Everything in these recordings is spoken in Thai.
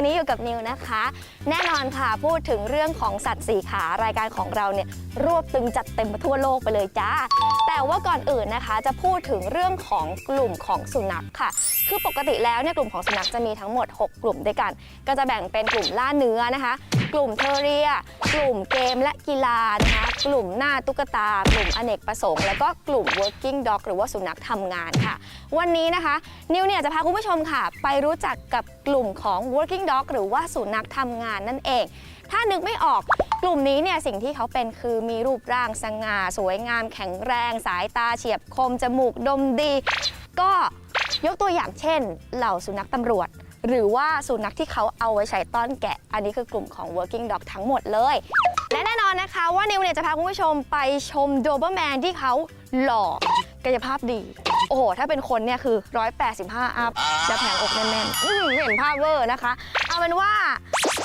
วันนี้อยู่กับนิวนะคะ แน่นอนค่ะพูดถึงเรื่องของสัตว์สี่ขารายการของเราเนี่ยรวบตึงจัดเต็มทั่วโลกไปเลยจ้า แต่ว่าก่อนอื่นนะคะ จะพูดถึงเรื่องของกลุ่มของสุนัขค่ะ คือปกติแล้วเนี่ยกลุ่มของสุนัขจะมีทั้งหมด 6 กลุ่มด้วยกัน ก็จะแบ่งเป็นกลุ่มล่าเนื้อนะคะ กลุ่มเทเรีย กลุ่มเกมและกีฬานะคะกลุ่มหน้าตุ๊กตา กลุ่มอเนกประสงค์ แล้วก็กลุ่ม working dog หรือว่าสุนัขทำงานค่ะ วันนี้นะคะ นิวเนี่ยจะพาคุณผู้ชมค่ะ ไปรู้จักกับกลุ่มของ working dog หรือว่าสุนัขทำงานนั่นเอง ถ้านึกไม่ออกกลุ่มนี้เนี่ยสิ่งที่เขาเป็นคือมีรูปร่างสง่าสวยงาม แข็งแรง สายตาเฉียบคม จมูกดมดี ก็ยกตัวอย่างเช่น เหล่าสุนัขตำรวจ หรือว่าสุนัขที่เขาเอาไว้ใช้ต้อนแกะ อันนี้คือกลุ่มของ working dog ทั้งหมดเลย และแน่นอนนะคะว่านิวเนี่ยจะพาคุณผู้ชมไปชมโดเบอร์แมนที่เขาหล่อกายภาพดี โอ้โห ถ้าเป็นคนเนี่ยคือ 185 อัพจะแผงอกแน่นๆอื้อหือเห็นภาพเวอร์นะคะ เอาเป็นว่า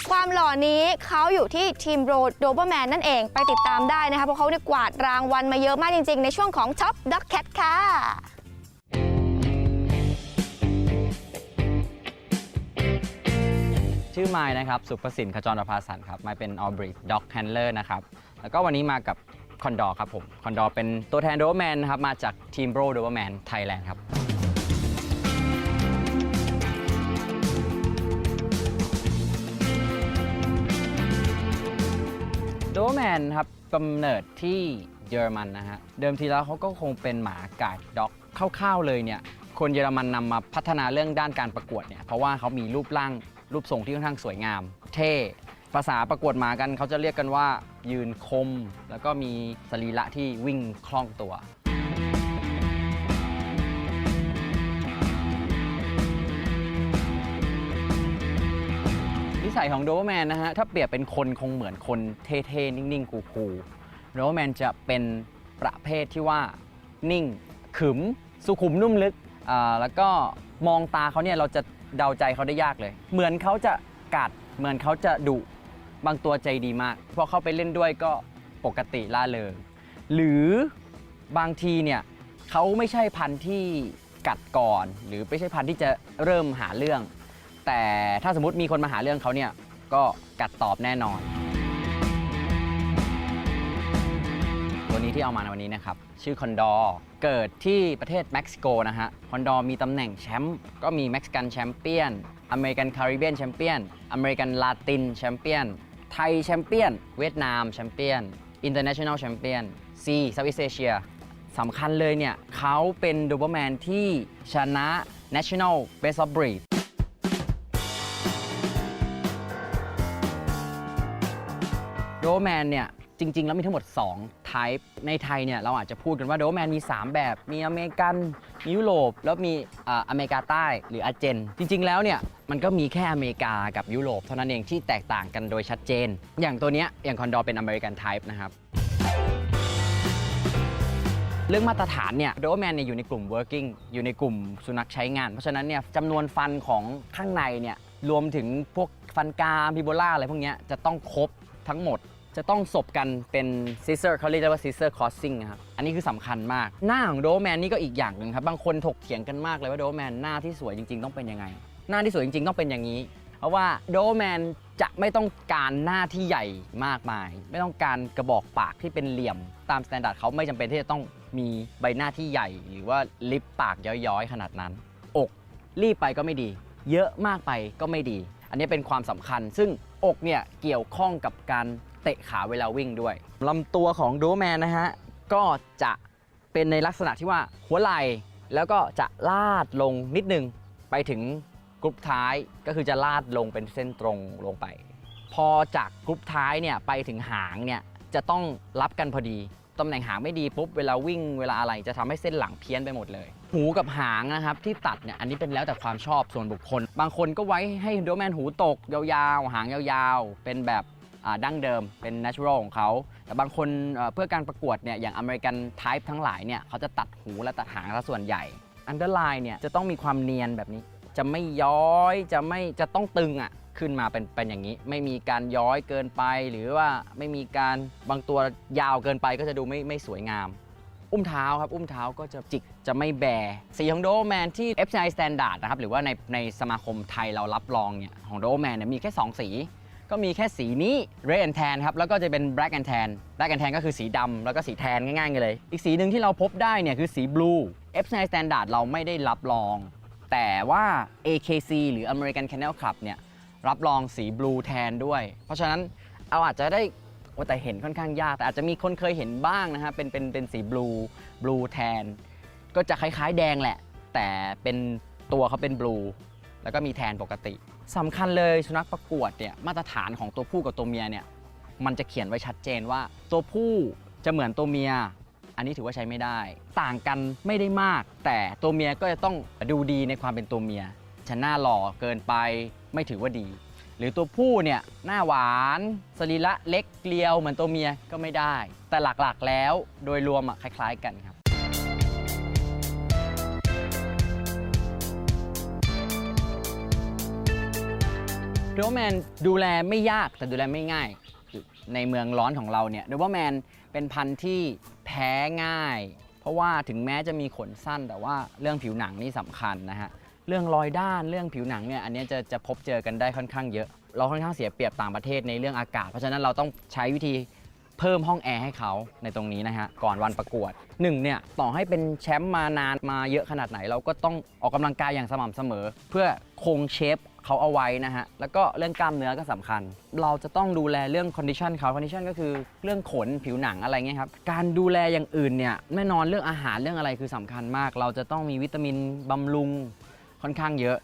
ความหล่อนี้เขาอยู่ที่ทีมโรดโดเบอร์แมนนั่นเองไปติดตามได้นะคะ เพราะเขาเนี่ยกวาดรางวัลมาเยอะมากจริงๆ ในช่วงของ Top Dog Cat ค่ะ ชื่อไมล์นะครับ สุประสินขจรประภาสันครับไมล์เป็นออบริดด็อกแฮนเลอร์นะครับ แล้วก็วันนี้มากับคอนดอร์ครับผม คอนดอร์เป็นตัวแทนโดเวอร์แมนนะครับ มาจากทีมโบรโดเวอร์แมนไทยแลนด์ครับ โดเวอร์แมนครับกำเนิดที่เยอรมันนะฮะ เดิมทีแล้วเขาก็คงเป็นหมากัดด็อกคร่าวๆเลยเนี่ย คนเยอรมันนำมาพัฒนาเรื่องด้านการประกวดเนี่ย เพราะว่าเขามีรูปร่าง รูปทรงที่ค่อนข้างสวยงาม เท่ภาษาประกวดหมากันเขาจะเรียกกันว่า ยืนคม แล้วก็มีสรีระที่วิ่งคล่องตัว นิสัยของโดเวอร์แมนนะฮะ ถ้าเปรียบเป็นคนคงเหมือนคนเท่ๆ นิ่งๆ คูลๆโดเวอร์แมนจะเป็นประเภทที่ว่านิ่งขึม สุขุมนุ่มลึก แล้วก็มองตาเขาเนี่ยเราจะเดาใจเขาได้ยากเลย เหมือนเขาจะกัด เหมือนเขาจะดุบางตัวใจดีมากพอเข้าไปเล่นด้วยก็ปกติล่าเริงหรือบางทีเนี่ยเขาไม่ใช่พันธุ์ที่กัดก่อน หรือไม่ใช่พันธุ์ที่จะเริ่มหาเรื่อง แต่ถ้าสมมติมีคนมาหาเรื่องเขาเนี่ยก็กัดตอบแน่นอน ตัวนี้ที่เอามาในวันนี้นะครับ ชื่อคอนดอร์ เกิดที่ประเทศเม็กซิโกนะฮะคอนดอร์มีตำแหน่งแชมป์ก็มีเม็กซิกันแชมเปี้ยนอเมริกันคาริเบียนแชมเปี้ยนอเมริกันลาตินแชมเปี้ยนไทยแชมเปี้ยน เวียดนามแชมเปี้ยนอินเตอร์เนชั่นแนลแชมเปี้ยนซีเซาท์อีสเอเชียสำคัญเลยเนี่ยเขาเป็นดูเบอร์แมนที่ชนะ National Best of Breed โดแมนเนี่ยจริง ๆ แล้วมีทั้งหมด 2 type ในไทยเนี่ยเราอาจจะพูดกันว่าโดแมนมี 3 แบบ มีอเมริกันมียุโรป แล้วมีอ่าอเมริกาใต้หรืออาเจน จริง ๆ แล้วเนี่ยมันก็มีแค่อเมริกากับยุโรปเท่านั้นเองที่แตกต่างกันโดยชัดเจน อย่างตัวเนี้ยอย่างคอนดอเป็นอเมริกัน type นะครับ เรื่องมาตรฐานเนี่ยโดแมนเนี่ยอยู่ในกลุ่ม working อยู่ในกลุ่มสุนัขใช้งาน เพราะฉะนั้นเนี่ยจำนวนฟันของข้างในเนี่ยรวมถึงพวกฟันกรามพิโบล่าอะไรพวกเนี้ยจะต้องครบทั้งหมด จะต้องสบกันเป็น scissor เขาเรียกว่า scissor crossing นะครับ อันนี้คือสำคัญมาก หน้าของโดแมนนี่ก็อีกอย่างหนึ่งครับ บางคนถกเถียงกันมากเลยว่าโดแมนหน้าที่สวยจริง ๆ ต้องเป็นยังไง หน้าที่สวยจริง ๆ ต้องเป็นอย่างนี้ เพราะว่าโดแมนจะไม่ต้องการหน้าที่ใหญ่มากมาย ไม่ต้องการกระบอกปากที่เป็นเหลี่ยม ตามสแตนดาร์ดเขาไม่จำเป็นที่จะต้องมีใบหน้าที่ใหญ่ หรือว่าลิปปากย้อยๆ ขนาดนั้น อกรีบไปก็ไม่ดี เยอะมากไปก็ไม่ดี อันนี้เป็นความสำคัญ ซึ่งอกเนี่ยเกี่ยวข้องกับการ เตะขาเวลาวิ่งด้วยลำตัวของโดแมนนะฮะ ก็จะเป็นในลักษณะที่ว่าหัวไหล่แล้วก็จะลาดลงนิดนึง ไปถึงกรุ๊ปท้ายก็คือจะลาดลงเป็นเส้นตรงลงไป พอจากกรุ๊ปท้ายเนี่ยไปถึงหางเนี่ยจะต้องรับกันพอดีตำแหน่งหางไม่ดีปุ๊บเวลาวิ่งเวลาอะไรจะทำให้เส้นหลังเพี้ยนไปหมดเลย หูกับหางนะครับที่ตัดเนี่ยอันนี้เป็นแล้วแต่ความชอบส่วนบุคคล บางคนก็ไว้ให้โดแมนหูตกยาวๆ หางยาวๆ เป็นแบบ ดั้งเดิมเป็น natural ของเขา แต่บางคนเพื่อการประกวดเนี่ยอย่างอเมริกัน type ทั้งหลายเนี่ยเขาจะตัดหูและตัดหางซะส่วนใหญ่ underline เนี่ยจะต้องมีความเนียนแบบนี้ จะไม่ย้อยจะไม่จะต้องตึงอะขึ้นมาเป็นเป็นอย่างนี้ ไม่มีการย้อยเกินไป หรือว่าไม่มีการบางตัวยาวเกินไปก็จะดูไม่ไม่สวยงาม อุ้มเท้าครับ อุ้มเท้าก็จะจิกจะไม่แบสีของโดแมนที่ FCI Standard นะครับหรือว่าในในสมาคมไทยเรารับรองเนี่ยของโดแมนเนี่ยมีแค่ 2 สี ก็มีแค่สีนี้ red and tan ครับ แล้วก็จะเป็น black and tan black and tan ก็คือสีดำแล้วก็สีแทนง่ายๆเลย อีกสีหนึ่งที่เราพบได้เนี่ยคือสี blue FCI Standard เราไม่ได้รับรอง แต่ว่า AKC หรือ American Kennel Club เนี่ยรับรองสี blue tan ด้วย เพราะฉะนั้นเราอาจจะได้ว่าแต่เห็นค่อนข้างยาก แต่อาจจะมีคนเคยเห็นบ้างนะฮะเป็นเป็นเป็นสี blue blue tan ก็จะคล้ายๆแดงแหละ แต่เป็นตัวเขาเป็น blue แล้วก็มีแทนปกติ สำคัญเลยสุนัขประกวดเนี่ยมาตรฐานของตัวผู้กับตัวเมียเนี่ยมันจะเขียนไว้ชัดเจนว่า ตัวผู้จะเหมือนตัวเมีย อันนี้ถือว่าใช้ไม่ได้ ต่างกันไม่ได้มาก แต่ตัวเมียก็จะต้องดูดีในความเป็นตัวเมียฉันหน้าหล่อเกินไปไม่ถือว่าดี หรือตัวผู้เนี่ยหน้าหวานสรีระเล็กเกลียวเหมือนตัวเมียก็ไม่ได้ แต่หลักๆแล้วโดยรวมอะคล้าย ๆ กันครับ โดเบอร์แมนดูแลไม่ยากแต่ดูแลไม่ง่าย ในเมืองร้อนของเราเนี่ยโดเบอร์แมนเป็นพันธุ์ที่แพ้ง่าย เพราะว่าถึงแม้จะมีขนสั้น แต่ว่าเรื่องผิวหนังนี่สำคัญนะฮะเรื่องรอยด้านเรื่องผิวหนังเนี่ยอันนี้จะจะพบเจอกันได้ค่อนข้างเยอะ เราค่อนข้างเสียเปรียบต่างประเทศในเรื่องอากาศ เพราะฉะนั้นเราต้องใช้วิธี เพิ่มห้องแอร์ให้เขาในตรงนี้นะฮะก่อนวันประกวดหนึ่งเนี่ยต่อให้เป็นแชมป์มานานมาเยอะขนาดไหน เราก็ต้องออกกำลังกายอย่างสม่ำเสมอ เพื่อคงเชฟเขาเอาไว้นะฮะ แล้วก็เรื่องกล้ามเนื้อก็สำคัญ เราจะต้องดูแลเรื่องคอนดิชันเขาคอนดิชันก็คือเรื่องขนผิวหนังอะไรเงี้ยครับ การดูแลอย่างอื่นเนี่ยแน่นอนเรื่องอาหารเรื่องอะไรคือสำคัญมาก เราจะต้องมีวิตามินบำรุงค่อนข้างเยอะ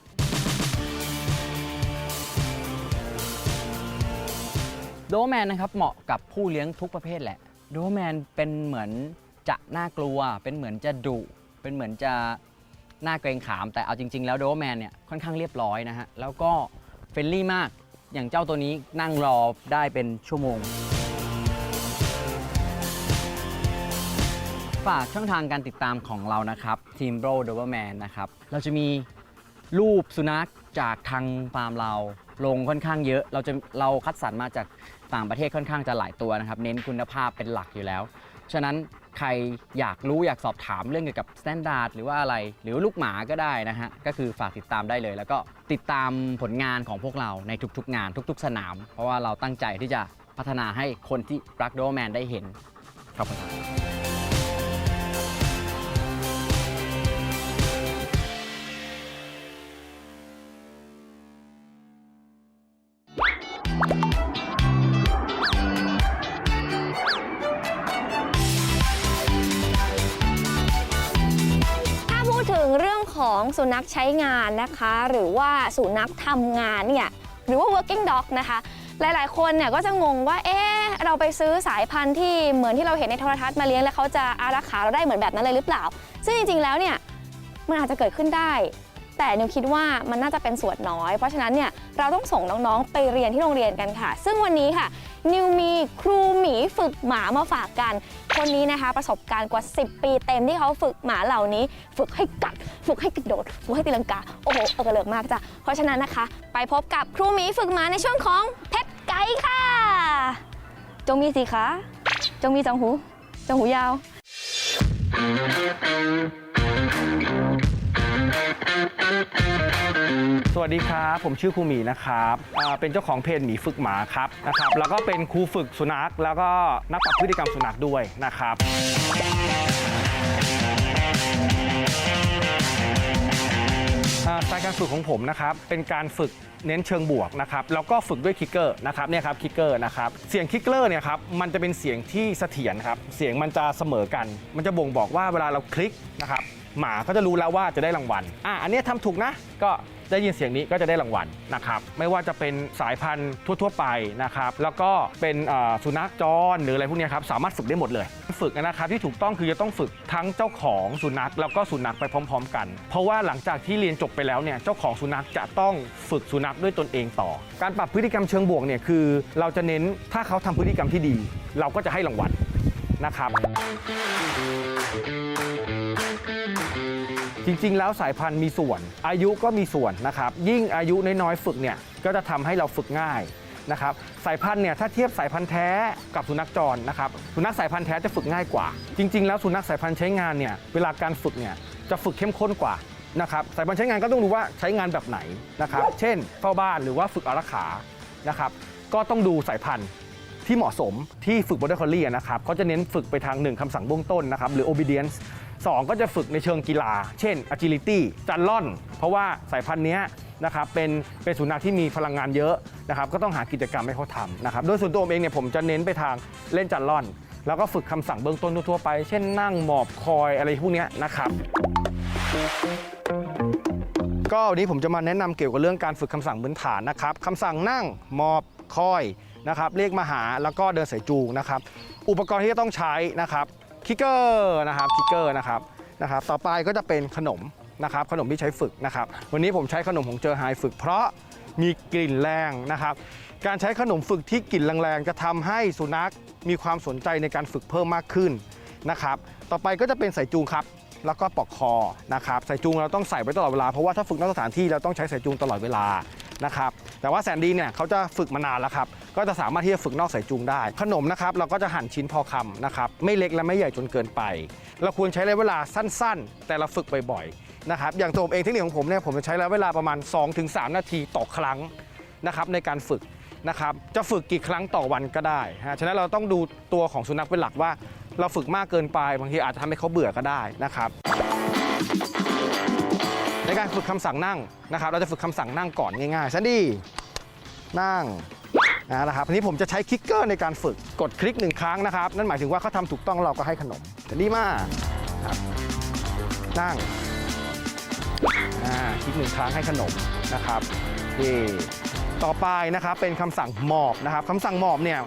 โดแมนนะครับเหมาะกับผู้เลี้ยงทุกประเภทแหละ โดแมนเป็นเหมือนจะน่ากลัว เป็นเหมือนจะดุ เป็นเหมือนจะน่าเกรงขาม แต่เอาจริง ๆ แล้วโดแมนเนี่ยค่อนข้างเรียบร้อยนะฮะ แล้วก็เฟรนลี่มาก อย่างเจ้าตัวนี้นั่งรอได้เป็นชั่วโมง ฝากช่องทางการติดตามของเรานะครับทีมโบรโดเวอร์แมนนะครับ เราจะมีรูปสุนัขจากทางฟาร์มเรา ลงค่อนข้างเยอะ เราจะเราคัดสรรมาจากต่างประเทศค่อนข้างจะหลายตัวนะครับ เน้นคุณภาพเป็นหลักอยู่แล้ว ฉะนั้นใครอยากรู้อยากสอบถามเรื่องเกี่ยวกับสแตนดาร์ดหรือว่าอะไร หรือลูกหมาก็ได้นะฮะ ก็คือฝากติดตามได้เลย แล้วก็ติดตามผลงานของพวกเราในทุกๆ งานทุก ๆ สนาม เพราะว่าเราตั้งใจที่จะพัฒนาให้คนที่รักโดแมนได้เห็นขอบคุณครับ ของสุนัขใช้งานนะคะ หรือว่าสุนัขทำงานเนี่ยหรือว่า working dog นะคะ หลายๆ คนเนี่ยก็จะงงว่า เอ๊ะ เราไปซื้อสายพันธุ์ที่เหมือนที่เราเห็นในโทรทัศน์มาเลี้ยงแล้วเขาจะอารักขาเราได้เหมือนแบบนั้นเลยหรือเปล่า ซึ่งจริงๆ แล้วเนี่ย มันอาจจะเกิดขึ้นได้ แต่นิวคิดว่ามันน่าจะเป็นส่วนน้อย เพราะฉะนั้นเนี่ย เราต้องส่งน้องๆ ไปเรียนที่โรงเรียนกันค่ะ ซึ่งวันนี้ค่ะ นิวมีครูหมีฝึกหมามาฝากกัน คนนี้นะคะประสบการณ์กว่า 10 ปีเต็มที่เขาฝึกหมาเหล่านี้ ฝึกให้กัด ฝึกให้กระโดด ฝึกให้ตีลังกา โอ้โหเออกระเลิกมากจ้ะ เพราะฉะนั้นนะคะ ไปพบกับครูหมีฝึกหมาในช่วงของเพชรไก่ค่ะ จงมีสีขา จงมีจองหู จงหูยาว สวัสดีครับ ผมชื่อครูหมีนะครับอ่าเป็นเจ้าของเพจหมีฝึกหมาครับนะครับ แล้วก็เป็นครูฝึกสุนัข แล้วก็นักปรับพฤติกรรมสุนัขด้วยนะครับ อ่าสไตล์การฝึกของผมนะครับเป็นการฝึกเน้นเชิงบวกนะครับแล้วก็ฝึกด้วยคิกเกอร์นะครับเนี่ยครับคิกเกอร์นะครับเสียงคิกเกอร์เนี่ยครับมันจะเป็นเสียงที่เสถียรครับเสียงมันจะเสมอกัน มันจะบ่งบอกว่าเวลาเราคลิกนะครับ หมาก็จะรู้แล้วว่าจะได้รางวัล อะอันนี้ยทำถูกนะ ก็ได้ยินเสียงนี้ก็จะได้รางวัลนะครับ ไม่ว่าจะเป็นสายพันธุ์ทั่ว ๆ ไปนะครับ แล้วก็เป็นสุนัขจรหรืออะไรพวกนี้ครับ สามารถฝึกได้หมดเลย ฝึกนะครับที่ถูกต้องคือจะต้องฝึกทั้งเจ้าของสุนัขแล้วก็สุนัขไปพร้อม ๆ กัน เพราะว่าหลังจากที่เรียนจบไปแล้วเนี่ย เจ้าของสุนัขจะต้องฝึกสุนัขด้วยตนเองต่อ การปรับพฤติกรรมเชิงบวกเนี่ยคือ เราจะเน้นถ้าเขาทำพฤติกรรมที่ดี เราก็จะให้รางวัลนะครับ จริง ๆ แล้วสายพันธุ์มีส่วน อายุก็มีส่วนนะครับ ยิ่งอายุน้อยๆฝึกเนี่ยก็จะทำให้เราฝึกง่ายนะครับสายพันธุ์เนี่ยถ้าเทียบสายพันธุ์แท้กับสุนัขจรนะครับสุนัขสายพันธุ์แท้จะฝึกง่ายกว่า จริง ๆ แล้วสุนัขสายพันธุ์ใช้งานเนี่ยเวลาการฝึกเนี่ยจะฝึกเข้มข้นกว่านะครับสายพันธุ์ใช้งานก็ต้องรู้ว่าใช้งานแบบไหนนะครับเช่นเฝ้าบ้านหรือว่าฝึกอารักขานะครับก็ต้องดูสายพันธุ์ที่เหมาะสมที่ฝึก border collie อะนะครับเขาจะเน้นฝึกไปทางหนึ่งคำสั่งเบื้องต้นนะครับหรือ obedience สองก็จะฝึกในเชิงกีฬา เช่น agility จันล่อน เพราะว่าสายพันธุ์นี้นะครับเป็นเป็นสุนัขที่มีพลังงานเยอะนะครับก็ต้องหากิจกรรมให้เขาทำนะครับโดยส่วนตัวผมเองเนี่ยผมจะเน้นไปทางเล่นจันล่อน แล้วก็ฝึกคำสั่งเบื้องต้นทั่วไป เช่นนั่งหมอบคอยอะไรพวกนี้นะครับก็วันนี้ผมจะมาแนะนำเกี่ยวกับเรื่องการฝึกคำสั่งพื้นฐานนะครับคำสั่งนั่งหมอบคอยนะครับเรียกมาหาแล้วก็เดินสายจูงนะครับ อุปกรณ์ที่จะต้องใช้นะครับ คิกเกอร์นะครับคิกเกอร์นะครับนะครับต่อไปก็จะเป็นขนมนะครับขนมที่ใช้ฝึกนะครับวันนี้ผมใช้ขนมของเจอไฮฝึก เพราะมีกลิ่นแรงนะครับ การใช้ขนมฝึกที่กลิ่นแรงๆจะทำให้สุนัขมีความสนใจในการฝึกเพิ่มมากขึ้นนะครับต่อไปก็จะเป็นสายจูงครับแล้วก็ปลอกคอนะครับสายจูงเราต้องใส่ไว้ตลอดเวลาเพราะว่าถ้าฝึกนอกสถานที่เราต้องใช้สายจูงตลอดเวลา นะครับแต่ว่าแสนดีเนี่ยเขาจะฝึกมานานแล้วครับก็จะสามารถที่จะฝึกนอกสายจูงได้ ขนมนะครับเราก็จะหั่นชิ้นพอคำนะครับไม่เล็กและไม่ใหญ่จนเกินไป เราควรใช้ระยะเวลาสั้น ๆ แต่เราฝึกบ่อยๆนะครับอย่างตัวผมเองเทคนิคของผมเนี่ยผมจะใช้ระยะเวลาประมาณ 2-3 นาทีต่อครั้งนะครับในการฝึกนะครับจะฝึกกี่ครั้งต่อวันก็ได้ฮะฉะนั้นเราต้องดูตัวของสุนัขเป็นหลักว่า เราฝึกมากเกินไปบางทีอาจจะทำให้เขาเบื่อก็ได้นะครับ ในการฝึกคำสั่งนั่งนะครับ เราจะฝึกคำสั่งนั่งก่อนง่ายๆซันดี้นั่งนะครับอันนี้ผมจะใช้คลิกเกอร์ในการฝึกกดคลิกหนึ่งครั้งนะครับ นั่นหมายถึงว่าเขาทำถูกต้องเราก็ให้ขนมซันดี้มานั่งคลิกหนึ่งครั้งให้ขนมนะครับนี่ต่อไปนะครับเป็นคำสั่งหมอบนะครับคำสั่งหมอบเนี่ย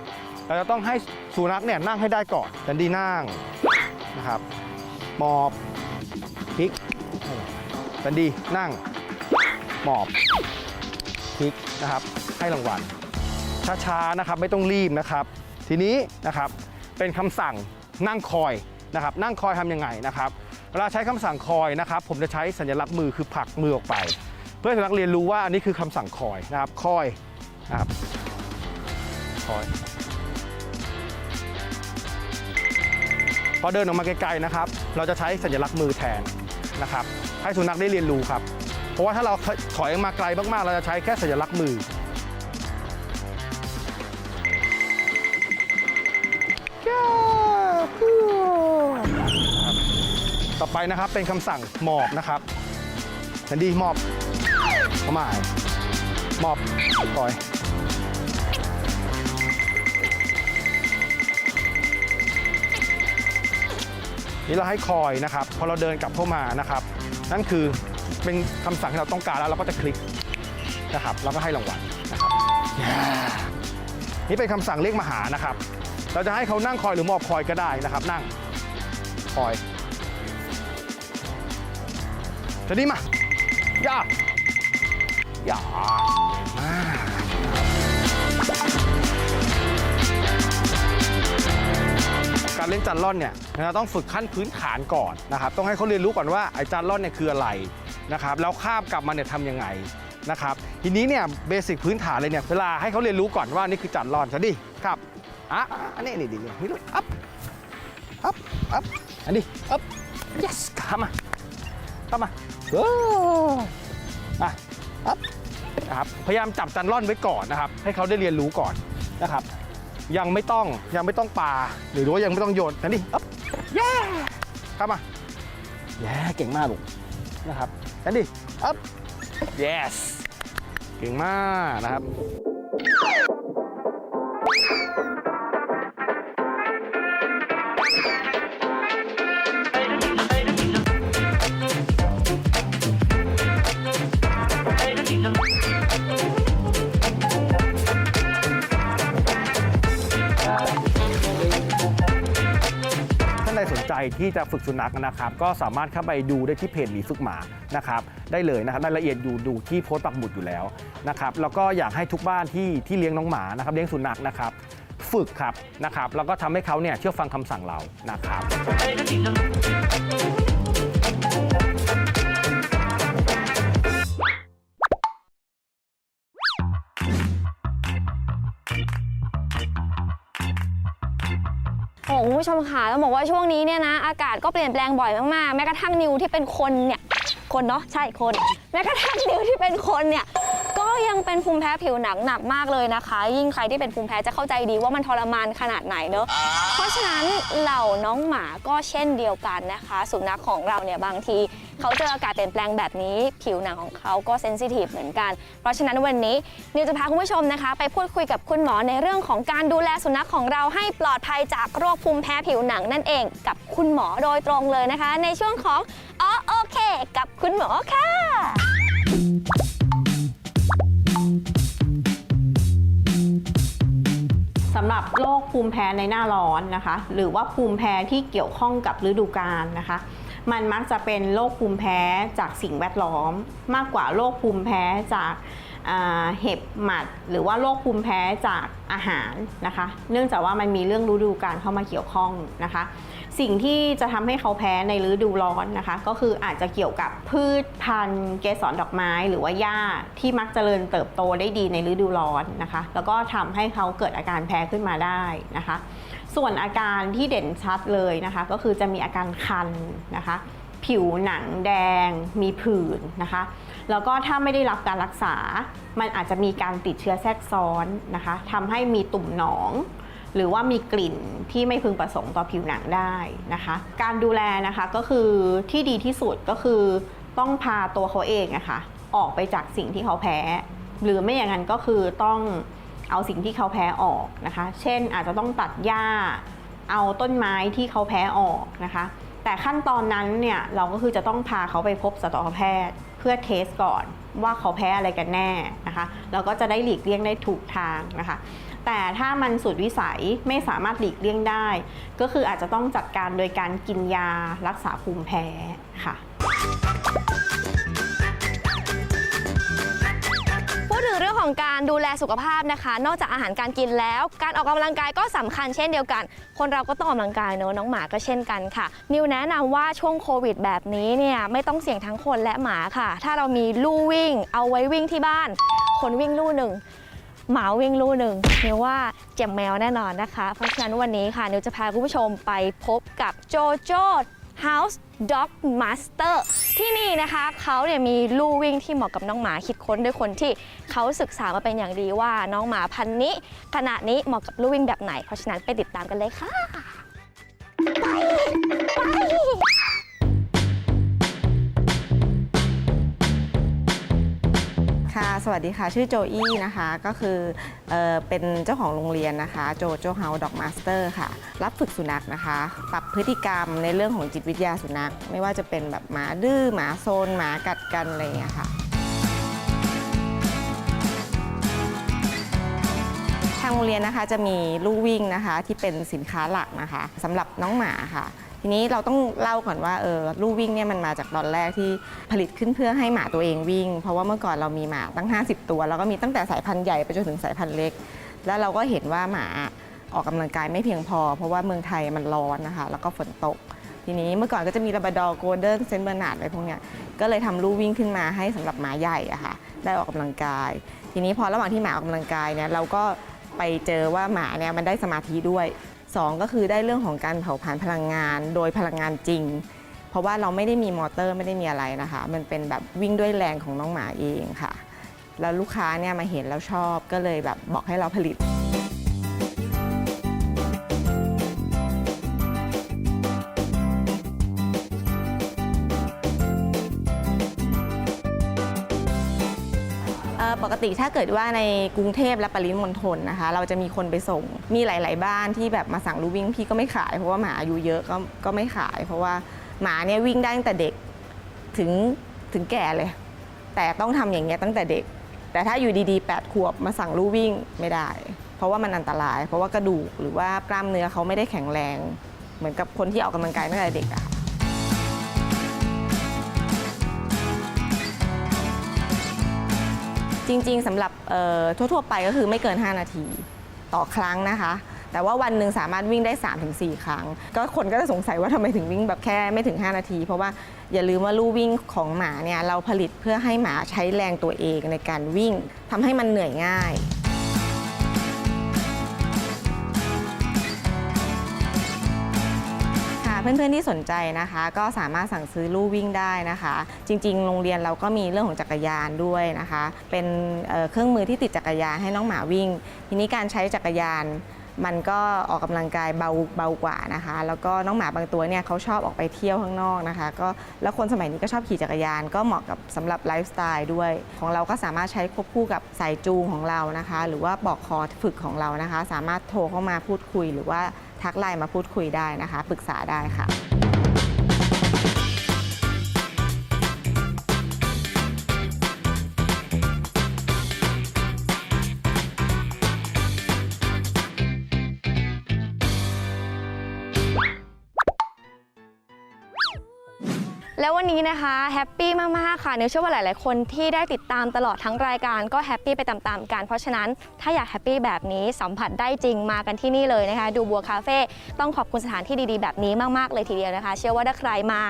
เราจะต้องให้สุนัขเนี่ยนั่งให้ได้ก่อนซันดี้นั่งนะครับหมอบ สันดีนั่งหมอบพลิกนะครับ ให้รางวัลช้าๆนะครับไม่ต้องรีบนะครับ ทีนี้นะครับเป็นคำสั่งนั่งคอยนะครับ นั่งคอยทำยังไงนะครับเวลาใช้คำสั่งคอยนะครับ ผมจะใช้สัญลักษณ์มือคือผลักมือออกไป เพื่อให้สุนัขเรียนรู้ว่าอันนี้คือคำสั่งคอยนะครับคอยนะครับคอย พอเดินออกมาไกลๆนะครับ เราจะใช้สัญลักษณ์มือแทน นะครับให้สุนัขได้เรียนรู้ครับ เพราะว่าถ้าเราถอยมาไกลมากๆ เราจะใช้แค่สัญลักษณ์มือ ต่อไปนะครับเป็นคำสั่งหมอบนะครับสันดีหมอบเข้ามาหมอบปล่อย นี่เราให้คอยนะครับพอเราเดินกลับเข้ามานะครับ นั่นคือเป็นคำสั่งที่เราต้องการแล้วเราก็จะคลิกนะครับแล้วก็ให้รางวัลนะครับ Yeah นี่เป็นคำสั่งเรียกมาหานะครับ เราจะให้เขานั่งคอยหรือมอบคอยก็ได้นะครับ นั่งคอยจะดีมาย่าย่ามา การเล่นจานล่อนเนี่ยเราต้องฝึกขั้นพื้นฐานก่อนนะครับต้องให้เขาเรียนรู้ก่อนว่าไอ้จานล่อนเนี่ยคืออะไรนะครับแล้วข้ามกลับมาเนี่ยทำยังไงนะครับทีนี้เนี่ยเบสิกพื้นฐานเลยเนี่ยเวลาให้เขาเรียนรู้ก่อนว่านี่คือจานล่อนซะดิครับอะอันนี้นี่ดินี่ลูกอัพอัพอัพอันนี้อัพ yes ข้ามาเข้ามาโอ้อะอัพนะครับพยายามจับจานล่อนไว้ก่อนนะครับให้เขาได้เรียนรู้ก่อนนะครับ ยังไม่ต้องยังไม่ต้องปาหรือว่ายังไม่ต้องโยนนั่นดิอ๊บเย้เข้ามาแย่เก่งมากลูกนะครับนั่นดิอ๊บ yes เก่งมากนะครับ ใจที่จะฝึกสุนัขนะครับ ก็สามารถเข้าไปดูได้ที่เพจหมีฝึกหมานะครับได้เลยนะครับรายละเอียดอยู่ดูที่โพสต์ปักหมุดอยู่แล้วนะครับแล้วก็อยากให้ทุกบ้านที่ที่เลี้ยงน้องหมานะครับเลี้ยงสุนัขนะครับ ฝึกครับนะครับแล้วก็ทำให้เขาเนี่ยเชื่อฟังคำสั่งเรานะครับ โอ้คุณผู้ชมค่ะต้องบอกว่าช่วงนี้เนี่ยนะอากาศก็เปลี่ยนแปลงบ่อยมากๆแม้กระทั่งนิวที่เป็นคนเนี่ยคนเนาะใช่คน แม้กระทั่งนิวที่เป็นคนเนี่ย ก็ยังเป็นภูมิแพ้ผิวหนังหนักมากเลยนะคะ ยิ่งใครที่เป็นภูมิแพ้จะเข้าใจดีว่ามันทรมานขนาดไหนเนอะเพราะฉะนั้นเหล่าน้องหมาก็เช่นเดียวกันนะคะ สุนัขของเราเนี่ยบางทีเขาเจออากาศเปลี่ยนแปลงแบบนี้ผิวหนังของเขาก็เซนซิทีฟเหมือนกัน เพราะฉะนั้นวันนี้นิวจะพาคุณผู้ชมนะคะ ไปพูดคุยกับคุณหมอในเรื่องของการดูแลสุนัขของเราให้ปลอดภัยจากโรคภูมิแพ้ผิวหนังนั่นเองกับคุณหมอโดยตรงเลยนะคะ ในช่วงของอ๋อโอเค กับคุณหมอค่ะ สำหรับโรคภูมิแพ้ในหน้าร้อนนะคะ หรือว่าภูมิแพ้ที่เกี่ยวข้องกับฤดูกาลนะคะ มันมักจะเป็นโรคภูมิแพ้จากสิ่งแวดล้อม มากกว่าโรคภูมิแพ้จากเห็บหมัด หรือว่าโรคภูมิแพ้จากอาหารนะคะ เนื่องจากว่ามันมีเรื่องฤดูกาลเข้ามาเกี่ยวข้องนะคะ สิ่งที่จะทำให้เขาแพ้ในฤดูร้อนนะคะ ก็คืออาจจะเกี่ยวกับพืชพันธุ์เกสรดอกไม้หรือว่าหญ้าที่มักเจริญเติบโตได้ดีในฤดูร้อนนะคะ แล้วก็ทำให้เขาเกิดอาการแพ้ขึ้นมาได้นะคะ ส่วนอาการที่เด่นชัดเลยนะคะ ก็คือจะมีอาการคันนะคะผิวหนังแดงมีผื่นนะคะ แล้วก็ถ้าไม่ได้รับการรักษา มันอาจจะมีการติดเชื้อแทรกซ้อนนะคะทำให้มีตุ่มหนอง หรือว่ามีกลิ่นที่ไม่พึงประสงค์ต่อผิวหนังได้นะคะ การดูแลนะคะก็คือที่ดีที่สุดก็คือต้องพาตัวเขาเองอะคะ่ะออกไปจากสิ่งที่เขาแพ้ หรือไม่อย่างนั้นก็คือต้องเอาสิ่งที่เขาแพ้ออกนะคะ เช่นอาจจะต้องตัดหญ้า เอาต้นไม้ที่เขาแพ้ออกนะคะ แต่ขั้นตอนนั้นเนี่ยเราก็คือจะต้องพาเขาไปพบสัตวแพทย์เพื่อเทสก่อนว่าเขาแพ้อะไรกันแน่นะคะแล้วก็จะได้หลีกเลี่ยงได้ถูกทางนะคะ แต่ถ้ามันสุดวิสัยไม่สามารถหลีกเลี่ยงได้ ก็คืออาจจะต้องจัดการโดยการกินยารักษาภูมิแพ้ค่ะพูดถึงเรื่องของการดูแลสุขภาพนะคะ นอกจากอาหารการกินแล้ว การออกกำลังกายก็สำคัญเช่นเดียวกัน คนเราก็ต้องออกกำลังกายเนอะน้องหมาก็เช่นกันค่ะ นิวแนะนำว่าช่วงโควิดแบบนี้เนี่ยไม่ต้องเสี่ยงทั้งคนและหมาค่ะ ถ้าเรามีลู่วิ่ง เอาไว้วิ่งที่บ้าน คนวิ่งลู่หนึ่ง หมาวิ่งลู่หนึ่งนิวว่าเจ็บแมวแน่นอนนะคะ เพราะฉะนั้นวันนี้ค่ะนิวจะพาคุณผู้ชมไปพบกับโจโจ้ House Dog Master ที่นี่นะคะเขาเนี่ยมีลู่วิ่งที่เหมาะกับน้องหมาคิดค้นด้วยคนที่เขาศึกษามาเป็นอย่างดีว่าน้องหมาพันธุ์นี้ ขณะนี้เหมาะกับลู่วิ่งแบบไหน เพราะฉะนั้นไปติดตามกันเลยค่ะ ค่ะ สวัสดีค่ะ ชื่อโจอี้นะคะ ก็คือเออเป็นเจ้าของโรงเรียนนะคะ โจโจเฮาด็อกมาสเตอร์ค่ะ รับฝึกสุนัขนะคะ ปรับพฤติกรรมในเรื่องของจิตวิทยาสุนัข ไม่ว่าจะเป็นแบบหมาดื้อ หมาโซน หมากัดกันอะไรอย่างเงี้ยค่ะ ทางโรงเรียนนะคะจะมีลู่วิ่งนะคะที่เป็นสินค้าหลักนะคะสำหรับน้องหมาค่ะ ทีนี้เราต้องเล่าก่อนว่าเออลู่วิ่งเนี่ยมันมาจากตอนแรกที่ผลิตขึ้นเพื่อให้หมาตัวเองวิ่ง เพราะว่าเมื่อก่อนเรามีหมาตั้ง 50 ตัว แล้วก็มีตั้งแต่สายพันธุ์ใหญ่ไปจนถึงสายพันธุ์เล็ก แล้วเราก็เห็นว่าหมาออกกำลังกายไม่เพียงพอ เพราะว่าเมืองไทยมันร้อนนะคะ แล้วก็ฝนตก ทีนี้เมื่อก่อนก็จะมีลาบาดอร์โกลเด้นเซนเบอร์นาร์ดอะไรพวกเนี้ยก็เลยทำลู่วิ่งขึ้นมาให้สำหรับหมาใหญ่อะค่ะได้ออกกำลังกาย ทีนี้พอระหว่างที่หมาออกกำลังกายเนี่ยเราก็ไปเจอว่าหมาเนี่ยมันได้สมาธิด้วย สองก็คือได้เรื่องของการเผาผลาญพลังงานโดยพลังงานจริง เพราะว่าเราไม่ได้มีมอเตอร์ไม่ได้มีอะไรนะคะ มันเป็นแบบวิ่งด้วยแรงของน้องหมาเองค่ะ แล้วลูกค้าเนี่ยมาเห็นแล้วชอบก็เลยแบบบอกให้เราผลิต ติถ้าเกิดว่าในกรุงเทพและปริมณฑลนะคะ เราจะมีคนไปส่ง มีหลาย ๆ บ้านที่แบบมาสั่งลูวิ่งพี่ก็ไม่ขายเพราะว่าหมาอายุเยอะก็ก็ไม่ขาย เพราะว่าหมาเนี่ยวิ่งได้ตั้งแต่เด็กถึงถึงแก่เลย แต่ต้องทำอย่างเงี้ยตั้งแต่เด็ก แต่ถ้าอยู่ดีๆ 8 ขวบมาสั่งลู่วิ่งไม่ได้ เพราะว่ามันอันตราย เพราะว่ากระดูกหรือว่ากล้ามเนื้อเขาไม่ได้แข็งแรง เหมือนกับคนที่ออกกำลังกายตั้งแต่เด็กอะ จริงๆสำหรับทั่วๆ ไปก็คือไม่เกิน 5 นาทีต่อครั้งนะคะ แต่ว่าวันหนึ่งสามารถวิ่งได้ 3-4 ครั้ง ก็คนก็จะสงสัยว่าทำไมถึงวิ่งแบบแค่ไม่ถึง 5 นาที เพราะว่าอย่าลืมว่าลู่วิ่งของหมาเนี่ยเราผลิตเพื่อให้หมาใช้แรงตัวเองในการวิ่งทำให้มันเหนื่อยง่าย เพื่อนๆที่สนใจนะคะ ก็สามารถสั่งซื้อลู่วิ่งได้นะคะ จริง ๆ โรงเรียนเราก็มีเรื่องของจักรยานด้วยนะคะ เป็นเเครื่องมือที่ติดจักรยานให้น้องหมาวิ่ง ทีนี้การใช้จักรยานมันก็ออกกำลังกายเบาเบากว่านะคะ แล้วก็น้องหมาบางตัวเนี่ยเขาชอบออกไปเที่ยวข้างนอกนะคะ ก็แล้วคนสมัยนี้ก็ชอบขี่จักรยาน ก็เหมาะกับสำหรับไลฟ์สไตล์ด้วย ของเราก็สามารถใช้ควบคู่กับสายจูงของเรานะคะ หรือว่าปลอกคอฝึกของเรานะคะ สามารถโทรเข้ามาพูดคุยหรือว่า ทักไลน์มาพูดคุยได้นะคะ ปรึกษาได้ค่ะ แล้ววันนี้นะคะแฮปปี้มากๆค่ะเนื้อเชื่อว่าหลาย ๆ คนที่ได้ติดตามตลอดทั้งรายการก็แฮปปี้ไปตามๆกัน เพราะฉะนั้นถ้าอยากแฮปปี้แบบนี้สัมผัสได้จริงมากันที่นี่เลยนะคะ ดูบัวคาเฟ่ต้องขอบคุณสถานที่ดี ๆ แบบนี้มาก ๆ เลยทีเดียวนะคะ เชื่อว่าถ้าใครมา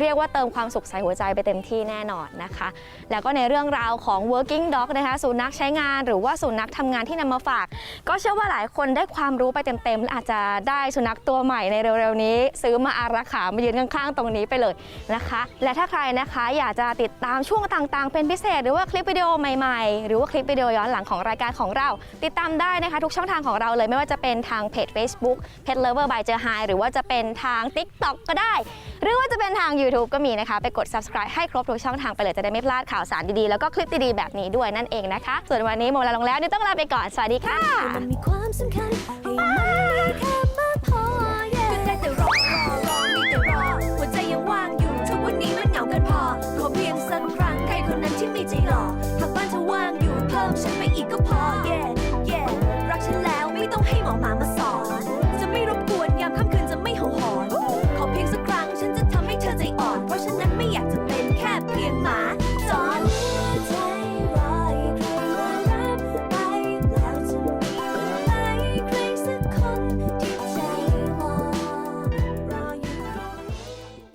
เรียกว่าเติมความสุขใส่หัวใจไปเต็มที่แน่นอนนะคะ แล้วก็ในเรื่องราวของ working dog นะคะสุนัขใช้งานหรือว่าสุนัขทำงานที่นำมาฝาก ก็เชื่อว่าหลายคนได้ความรู้ไปเต็มๆและอาจจะได้สุนัขตัวใหม่ในเร็วๆนี้ ซื้อมาอารักขามายืนข้างๆตรงนี้ไปเลยนะคะ และถ้าใครนะคะอยากจะติดตามช่วงต่างๆ เป็นพิเศษ หรือว่าคลิปวิดีโอใหม่ๆ หรือว่าคลิปวิดีโอย้อนหลังของรายการของเรา ติดตามได้นะคะ ทุกช่องทางของเราเลยไม่ว่าจะเป็นทางเพจ Facebook Pet Lover by เจอ Hi หรือว่าจะเป็นทาง TikTok ก็ได้ หรือว่าจะเป็นทาง YouTube ก็มีนะคะ ไปกด subscribe ให้ครบทุกช่องทางไปเลยจะได้ไม่พลาดข่าวสารดีๆ แล้วก็คลิปดีๆ แบบนี้ด้วยนั่นเองนะคะ ส่วนวันนี้โมลาลงแล้วนี่ต้องลาไปก่อน สวัสดีค่ะ